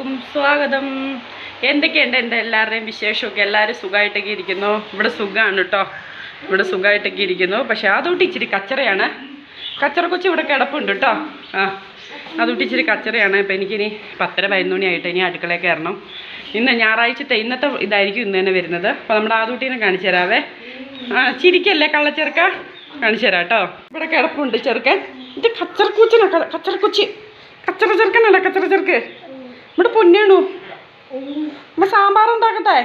എല്ലാവർക്കും സ്വാഗതം. എന്തൊക്കെയുണ്ട് എന്റെ എല്ലാവരുടെയും വിശേഷമൊക്കെ? എല്ലാവരും സുഖമായിട്ടൊക്കെ ഇരിക്കുന്നു. ഇവിടെ സുഖമാണ് കേട്ടോ. ഇവിടെ സുഖമായിട്ടൊക്കെ ഇരിക്കുന്നു. പക്ഷെ അതുകൊണ്ട് ഇച്ചിരി കച്ചറയാണ്. കച്ചറ കൊച്ചു ഇവിടെ കിടപ്പുണ്ട് കേട്ടോ. ആ അതുകൊണ്ട് ഇച്ചിരി കച്ചറയാണ്. ഇപ്പം എനിക്കിനി പത്തര പതിനൊന്ന് മണിയായിട്ട് ഇനി അടുക്കളയിൽ കയറണം. ഇന്ന് ഞായറാഴ്ചത്തെ ഇന്നത്തെ ഇതായിരിക്കും ഇന്ന് തന്നെ വരുന്നത്. അപ്പോൾ നമ്മുടെ ആദൂട്ടീനെ കാണിച്ചു തരാവേ. ആ ചിരിക്കല്ലേ കള്ളച്ചെറുക്ക? കാണിച്ചു തരാം കേട്ടോ. ഇവിടെ കിടപ്പുണ്ട് ചെറുക്കൻ. ഇത് കച്ചറക്കൂച്ചനാ കച്ചറക്കുച്ചി. കച്ചറ ചെറുക്കനല്ല കച്ചറ ചെറുക്ക്. ഇവിടെ പൊന്നേണു നമ്മ സാമ്പാർ ഉണ്ടാക്കട്ടെ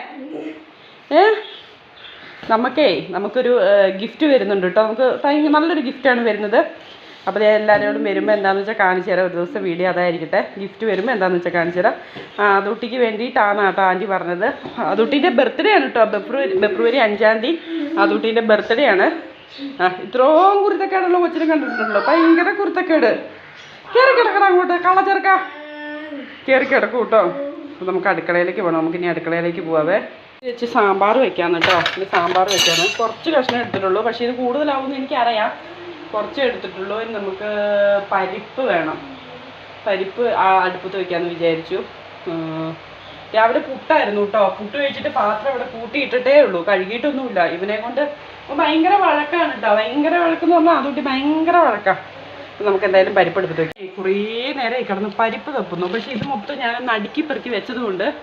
ഏ? നമുക്കേ നമുക്കൊരു ഗിഫ്റ്റ് വരുന്നുണ്ട് കേട്ടോ നമുക്ക് ഭയങ്കര നല്ലൊരു ഗിഫ്റ്റാണ് വരുന്നത്. അപ്പോൾ ഞാൻ എല്ലാവരോടും വരുമ്പോൾ എന്താണെന്ന് വെച്ചാൽ കാണിച്ചു തരാം. ഒരു ദിവസം വീഡിയോ അതായിരിക്കട്ടെ. ഗിഫ്റ്റ് വരുമ്പോൾ എന്താണെന്ന് വെച്ചാൽ കാണിച്ചു തരാം. അതുട്ടിക്ക് വേണ്ടിയിട്ടാണ് കേട്ടോ ആന്റി പറഞ്ഞത്. അതുട്ടീന്റെ ബർത്ത്ഡേ ആണ് കേട്ടോ ഫെബ്രുവരി ഫെബ്രുവരി അഞ്ചാം തീയതി. അതുട്ടീന്റെ ബർത്ത്ഡേ ആണ്. ആ ഇത്രയും കുരുത്തക്കേടുള്ള കൊച്ചിനെ കണ്ടിട്ടുണ്ടല്ലോ. ഭയങ്കര കുരുത്തക്കേട്. കയറി കിടക്കണം അങ്ങോട്ട്. കള്ള ചെറുക്ക. കയറി കിടക്കും കേട്ടോ. അപ്പോൾ നമുക്ക് അടുക്കളയിലേക്ക് പോകണം നമുക്ക് ഇനി അടുക്കളയിലേക്ക് പോവാവേ. വെച്ച് സാമ്പാർ വെക്കാന്ന് കേട്ടോ. ഇത് സാമ്പാർ വെക്കാണ് കുറച്ച് കഷ്ണം എടുത്തിട്ടുള്ളൂ. പക്ഷേ ഇത് കൂടുതലാവുമെന്ന് എനിക്കറിയാം. കുറച്ച് എടുത്തിട്ടുള്ളൂ. ഇനി നമുക്ക് പരിപ്പ് വേണം. പരിപ്പ് അടുപ്പത്ത് വെക്കാമെന്ന് വിചാരിച്ചു. രാവിലെ പുട്ടായിരുന്നു കേട്ടോ. പുട്ട് കഴിച്ചിട്ട് പാത്രം ഇവിടെ കൂട്ടിയിട്ടിട്ടേ ഉള്ളൂ. കഴുകിയിട്ടൊന്നുമില്ല. ഇവനെ കൊണ്ട് ഭയങ്കര വഴക്കാണ് കേട്ടോ. ഭയങ്കര വഴക്കെന്ന് പറഞ്ഞാൽ അതുകൊണ്ട് ഭയങ്കര വഴക്കാണ് നമുക്ക് എന്തായാലും പരിപ്പ് എടുത്ത് വെക്കാം. കുറേ നേരം കിടന്ന് പരിപ്പ് തപ്പുന്നു പക്ഷേ ഇത് മൊത്തം ഞാൻ അടുക്കി പെറുക്കി വെച്ചതുകൊണ്ട്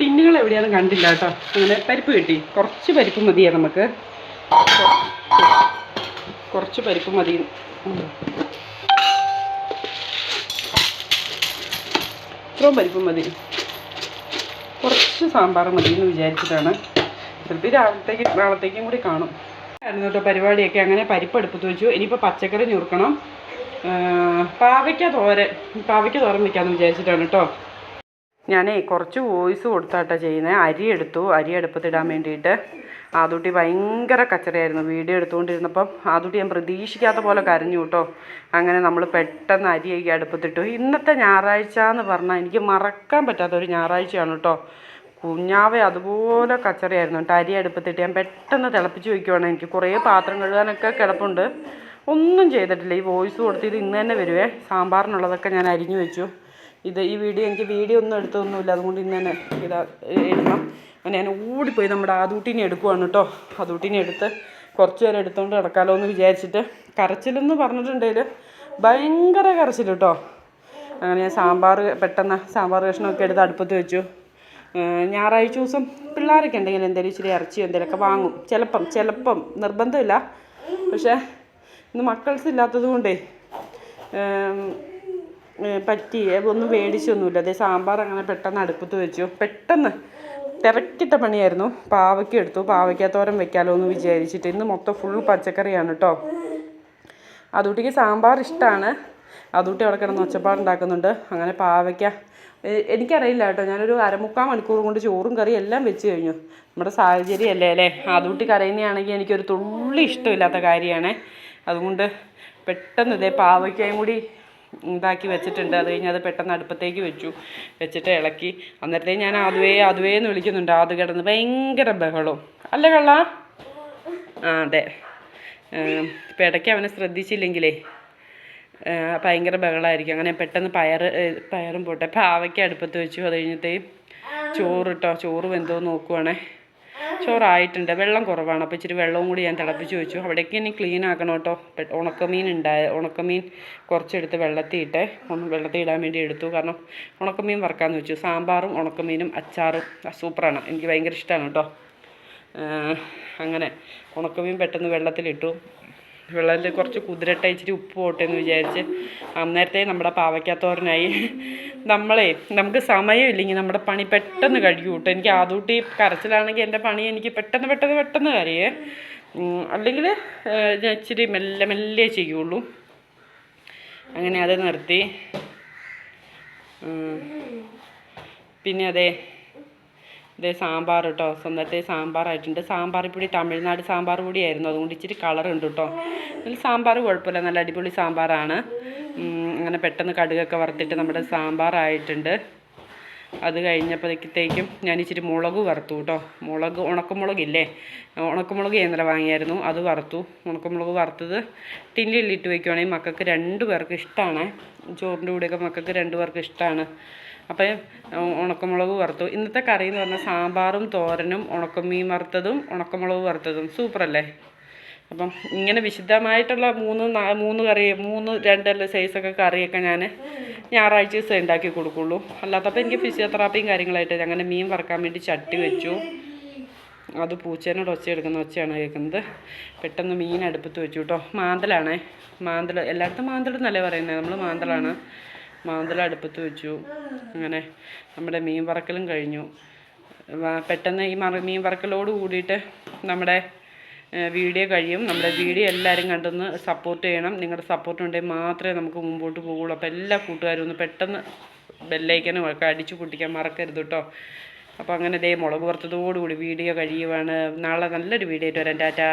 ടിന്നുകൾ എവിടെയാണ് കണ്ടില്ല കേട്ടോ. അങ്ങനെ പരിപ്പ് കിട്ടി. കുറച്ച് പരിപ്പ് മതിയേ നമുക്ക്? കുറച്ച് പരിപ്പ് മതി. ഇത്രയും പരിപ്പ് മതി. കുറച്ച് സാമ്പാർ മതി എന്ന് വിചാരിച്ചിട്ടാണ്. ചിലപ്പോൾ രാവിലത്തേക്ക് നാളത്തേക്കും കൂടി കാണും. ആയിരുന്നു കേട്ടോ പരിപാടിയൊക്കെ. അങ്ങനെ പരിപ്പ് എടുപ്പത്ത് വെച്ചു. ഇനിയിപ്പോൾ പച്ചക്കറി ഞുറുക്കണം. ആ, പാവയ്ക്ക തോരൻ പാവയ്ക്ക തോരൻ വയ്ക്കാമെന്ന് വിചാരിച്ചിട്ടാണ് കേട്ടോ ഞാനേ കുറച്ച് വോയിസ് കൊടുത്താട്ടാ ചെയ്യുന്നത് അരി എടുത്തു. അരി അടുപ്പത്തിടാൻ വേണ്ടിയിട്ട്. ആദൂട്ടി ഭയങ്കര കച്ചറയായിരുന്നു. വീഡിയോ എടുത്തുകൊണ്ടിരുന്നപ്പം ആദൂട്ടി ഞാൻ പ്രതീക്ഷിക്കാത്ത പോലെ കരഞ്ഞു കേട്ടോ അങ്ങനെ നമ്മൾ പെട്ടെന്ന് അരിയൊക്കെ അടുപ്പത്തിട്ടു. ഇന്നത്തെ ഞായറാഴ്ച എന്ന് പറഞ്ഞാൽ എനിക്ക് മറക്കാൻ പറ്റാത്ത ഒരു ഞായറാഴ്ചയാണ് കേട്ടോ കുഞ്ഞാവെ അതുപോലെ കച്ചറയായിരുന്നു. കേട്ടോ അരി അടുപ്പത്തിട്ട് ഞാൻ പെട്ടെന്ന് തിളപ്പിച്ച് വയ്ക്കുവാണ് എനിക്ക് കുറേ പാത്രം കഴുകാനൊക്കെ കിടപ്പുണ്ട്. ഒന്നും ചെയ്തിട്ടില്ല. ഈ വോയിസ് കൊടുത്ത് ഇത് ഇന്ന് തന്നെ വരുവേ. സാമ്പാറിനുള്ളതൊക്കെ ഞാൻ അരിഞ്ഞു വെച്ചു. ഇത് ഈ വീഡിയോ എനിക്ക് വീഡിയോ ഒന്നും എടുത്തൊന്നുമില്ല. അതുകൊണ്ട് ഇന്ന് തന്നെ ഇതാ ഇടണം. അങ്ങനെ ഞാൻ ഓടിപ്പോയി നമ്മുടെ ആദൂട്ടിനെ എടുക്കുവാണ് കേട്ടോ. ആദൂട്ടിനെ എടുത്ത് കുറച്ച് നേരം എടുത്തുകൊണ്ട് കിടക്കാമല്ലോ എന്ന് വിചാരിച്ചിട്ട് കരച്ചിലെന്ന് പറഞ്ഞിട്ടുണ്ടെങ്കിൽ ഭയങ്കര കരച്ചിൽ കേട്ടോ. അങ്ങനെ ഞാൻ സാമ്പാർ പെട്ടെന്ന് സാമ്പാർ കഷ്ണമൊക്കെ എടുത്ത് അടുപ്പത്ത് വെച്ചു. ഞായറാഴ്ച ദിവസം പിള്ളേരൊക്കെ ഉണ്ടെങ്കിൽ എന്തെങ്കിലും ഇച്ചിരി ഇറച്ചിയോ എന്തെങ്കിലുമൊക്കെ വാങ്ങും. ചിലപ്പം ചിലപ്പം നിർബന്ധമില്ല. പക്ഷേ ഇന്ന് മക്കൾസ് ഇല്ലാത്തത് കൊണ്ടേ പറ്റി ഒന്നും മേടിച്ചൊന്നുമില്ല. അതേ സാമ്പാർ അങ്ങനെ പെട്ടെന്ന് അടുപ്പത്ത് വെച്ചു. പെട്ടെന്ന് തിരക്കിട്ട പണിയായിരുന്നു. പാവയ്ക്ക എടുത്തു. പാവയ്ക്കാത്തോരൻ വെക്കാലോ എന്ന് വിചാരിച്ചിട്ട് ഇന്ന് മൊത്തം ഫുൾ പച്ചക്കറിയാണ് കേട്ടോ അതുട്ടിക്ക് സാമ്പാർ ഇഷ്ടമാണ് അതുട്ടി അവിടെ കിടന്ന് ഒച്ചപ്പാടുണ്ടാക്കുന്നുണ്ട് അങ്ങനെ പാവയ്ക്ക എനിക്കറിയില്ല കേട്ടോ ഞാനൊരു അരമുക്കാൽ മണിക്കൂർ കൊണ്ട് ചോറും കറി എല്ലാം വെച്ച് കഴിഞ്ഞു. നമ്മുടെ സാഹചര്യം അല്ലേ അല്ലേ? അതുട്ടി കരയുന്നതാണെങ്കിൽ എനിക്കൊരു തുള്ളി ഇഷ്ടമില്ലാത്ത കാര്യമാണ്. അതുകൊണ്ട് പെട്ടെന്ന് ഇതേ പാവയ്ക്കായും കൂടി ഇതാക്കി വെച്ചിട്ടുണ്ട്. അത് കഴിഞ്ഞ് അത് പെട്ടെന്ന് അടുപ്പത്തേക്ക് വെച്ചു. വെച്ചിട്ട് ഇളക്കി. അന്നേരത്തേക്ക് ഞാൻ അതുവേ അതുവേ എന്ന് വിളിക്കുന്നുണ്ട്. അത് കിടന്ന് ഭയങ്കര ബഹളവും അല്ലേ കള്ള? ആ അതെ. ഇപ്പം ഇടയ്ക്ക് അവനെ ശ്രദ്ധിച്ചില്ലെങ്കിലേ ഭയങ്കര ബഹളമായിരിക്കും അങ്ങനെ പെട്ടെന്ന് പയർ പയറും പോട്ടെ. പാവയ്ക്ക് അടുപ്പത്ത് വെച്ചു. അത് കഴിഞ്ഞിട്ട് ചോറ് കിട്ടോ ചോറ് വെന്തോ നോക്കുവാണേ. ചോറായിട്ടുണ്ട്. വെള്ളം കുറവാണ്. അപ്പോൾ ഇച്ചിരി വെള്ളവും കൂടി ഞാൻ തിളപ്പിച്ച് വെച്ചു. അവിടേക്ക് ഇനി ക്ലീൻ ആക്കണം കേട്ടോ. ഉണക്കമീൻ ഉണ്ടായ ഉണക്കമീൻ കുറച്ചെടുത്ത് വെള്ളത്തിൽ ഇട്ടേ ഒന്ന് വെള്ളത്തിൽ ഇടാൻ വേണ്ടി എടുത്തു. കാരണം ഉണക്കമീൻ വറക്കാമെന്ന് വെച്ചു. സാമ്പാറും ഉണക്കമീനും അച്ചാറും സൂപ്പറാണ്. എനിക്ക് ഭയങ്കര ഇഷ്ടമാണ് കേട്ടോ. അങ്ങനെ. ഉണക്കമീൻ പെട്ടെന്ന് വെള്ളത്തിലിട്ടു. വെള്ളത്തിൽ കുറച്ച് കുതിരട്ടെ ഇച്ചിരി ഉപ്പ് പോട്ടെ എന്ന് വിചാരിച്ച് അന്നേരത്തെ നമ്മുടെ പാവയ്ക്കാത്തോരനായി നമ്മളെ നമുക്ക് സമയമില്ലെങ്കിൽ നമ്മുടെ പണി പെട്ടെന്ന് കഴിയും കേട്ടോ. എനിക്ക് ആദൂട്ടി കരച്ചിലാണെങ്കിൽ എന്റെ പണി എനിക്ക് പെട്ടെന്ന് പെട്ടെന്ന് പെട്ടെന്ന് കരയേ. അല്ലെങ്കിൽ ഞാൻ ഇച്ചിരി മെല്ലെ മെല്ലെ ചെയ്യുള്ളൂ. അങ്ങനെ അത് നിർത്തി. പിന്നെ അതെ ഇതേ സാമ്പാർ കേട്ടോ സ്വന്തത്തെ സാമ്പാറായിട്ടുണ്ട്. സാമ്പാർ പൊടി തമിഴ്നാട് സാമ്പാർ പൊടിയായിരുന്നു. അതുകൊണ്ട് ഇച്ചിരി കളർ ഉണ്ട് കേട്ടോ അതിൽ സാമ്പാർ കുഴപ്പമില്ല. നല്ല അടിപൊളി സാമ്പാറാണ്. അങ്ങനെ പെട്ടെന്ന് കടുകൊക്കെ വറുത്തിട്ട് നമ്മുടെ സാമ്പാറായിട്ടുണ്ട്. അത് കഴിഞ്ഞപ്പോഴത്തേക്കും ഞാൻ ഇച്ചിരി മുളക് വറുത്തു കേട്ടോ. മുളക് ഉണക്കമുളകില്ലേ? ഉണക്കമുളക് ഇന്നലെ വാങ്ങിയായിരുന്നു. അത് വറുത്തു. ഉണക്കമുളക് വറുത്തത് ടിന്നിലിട്ട് വയ്ക്കുവാണെങ്കിൽ മക്കൾക്ക് രണ്ട് പേർക്ക് ഇഷ്ടമാണ് ചോറിന്റെ കൂടെയൊക്കെ മക്കൾക്ക് രണ്ട് പേർക്ക് ഇഷ്ടമാണ് അപ്പം ഉണക്കമുളക് വറുത്തു. ഇന്നത്തെ കറി എന്ന് പറഞ്ഞാൽ സാമ്പാറും തോരനും ഉണക്കമീൻ വറുത്തതും ഉണക്കമുളക് വറുത്തതും. സൂപ്പറല്ലേ? അപ്പം ഇങ്ങനെ വിശുദ്ധമായിട്ടുള്ള മൂന്ന് മൂന്ന് കറി മൂന്ന് രണ്ടല്ല സൈസൊക്കെ കറിയൊക്കെ ഞാൻ ഞായറാഴ്ച ദിവസം ഉണ്ടാക്കി കൊടുക്കുള്ളൂ. അല്ലാത്തപ്പോൾ എനിക്ക് ഫിസിയോതെറാപ്പിയും കാര്യങ്ങളായിട്ട് അങ്ങനെ മീൻ വറക്കാൻ വേണ്ടി ചട്ടി വെച്ചു. അത് പൂച്ചേനോട് ഒച്ച എടുക്കുന്ന ഒച്ചയാണ് കേൾക്കുന്നത്. പെട്ടെന്ന് മീൻ അടുപ്പത്ത് വെച്ചു കേട്ടോ. മാന്തലാണേ. മാന്തൽ എല്ലായിടത്തും മാന്തൽ എന്നല്ലേ പറയുന്നത് നമ്മൾ മാന്തലാണ്. മാന്തൽ അടുപ്പത്ത് വെച്ചു. അങ്ങനെ നമ്മുടെ മീൻ വറക്കലും കഴിഞ്ഞു. പെട്ടെന്ന് ഈ മീൻ വറക്കലോട് കൂടിയിട്ട് നമ്മുടെ വീഡിയോ കഴിയും. നമ്മുടെ വീഡിയോ എല്ലാവരും കണ്ടൊന്ന് സപ്പോർട്ട് ചെയ്യണം. നിങ്ങളുടെ സപ്പോർട്ട് ഉണ്ടെങ്കിൽ മാത്രമേ നമുക്ക് മുമ്പോട്ട് പോകുള്ളൂ അപ്പോൾ എല്ലാ കൂട്ടുകാരും ഒന്ന് പെട്ടെന്ന് ബെല്ലൈക്കനും ഒക്കെ അടിച്ചു പൊട്ടിക്കാൻ മറക്കരുത് കേട്ടോ അപ്പോൾ അങ്ങനെ ദേ മുളക് വറുത്തതോടുകൂടി വീഡിയോ കഴിയുവാണ്. നാളെ നല്ലൊരു വീഡിയോ ആയിട്ട് വരാൻ ടാറ്റ.